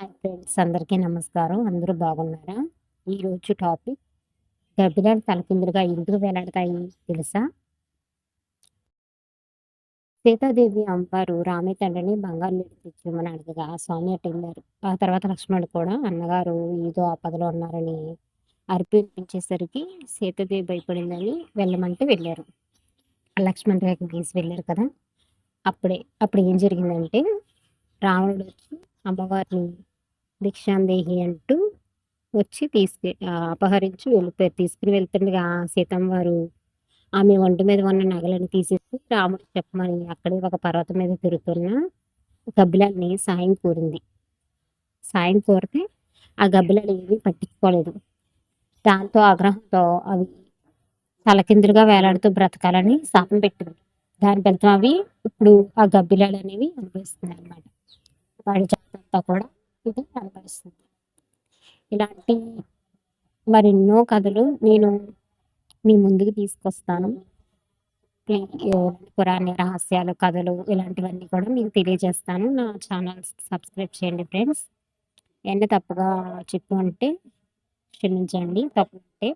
Hi friends అందరికీ నమస్కారం. అందరూ బాగున్నారా? ఈరోజు టాపిక్ గబ్బిలాలు తలకిందులుగా ఎందుకు వేలాడతాయి తెలుసా? సీతాదేవి అమ్మవారు రామే తండ్రిని బంగారు నీళ్ళు తెచ్చిమని అడగగా స్వామి అటు వెళ్ళారు. ఆ తర్వాత లక్ష్మణుడు కూడా అన్నగారు ఏదో ఆపదలో ఉన్నారని అర్పించేసరికి సీతాదేవి భయపడిందని వెళ్ళమంటే వెళ్ళారు. లక్ష్మణ్ రేఖ గీసి వెళ్ళారు కదా? అప్పుడే అప్పుడు ఏం జరిగిందంటే రావణుడు వచ్చి అమ్మవారిని భిక్షాందేహి అంటూ వచ్చి తీసుకు అపహరించి వెళ్ళిపోయారు తీసుకుని వెళ్తుండగా సీతమ్మ వారు ఆమె ఒంటి మీద ఉన్న నగలని తీసేసి రాముడు చెప్పమని అక్కడే ఒక పర్వతం మీద తిరుగుతున్న గబ్బిలాల్ని సాయం కోరింది. సాయం కోరితే ఆ గబ్బిలాలు ఏమీ పట్టించుకోలేదు. దాంతో ఆగ్రహంతో అవి తలకిందులుగా వేలాడుతూ బ్రతకాలని శాపం పెట్టింది. దాని ఫలితం అవి ఇప్పుడు ఆ గబ్బిలాలు అనేవి అనుభవిస్తున్నాయి అన్నమాట వాడి జాతంతా కూడా ఇది అనుభవిస్తుంది ఇలాంటి మరెన్నో కథలు నేను మీ ముందుకు తీసుకొస్తాను. పురాణ రహస్యాలు కథలు ఇలాంటివన్నీ కూడా మీకు తెలియజేస్తాను. నా ఛానల్ సబ్స్క్రైబ్ చేయండి ఫ్రెండ్స్. ఎన్ని తప్పుగా చెప్పు అంటే క్షమించండి. తప్పు అంటే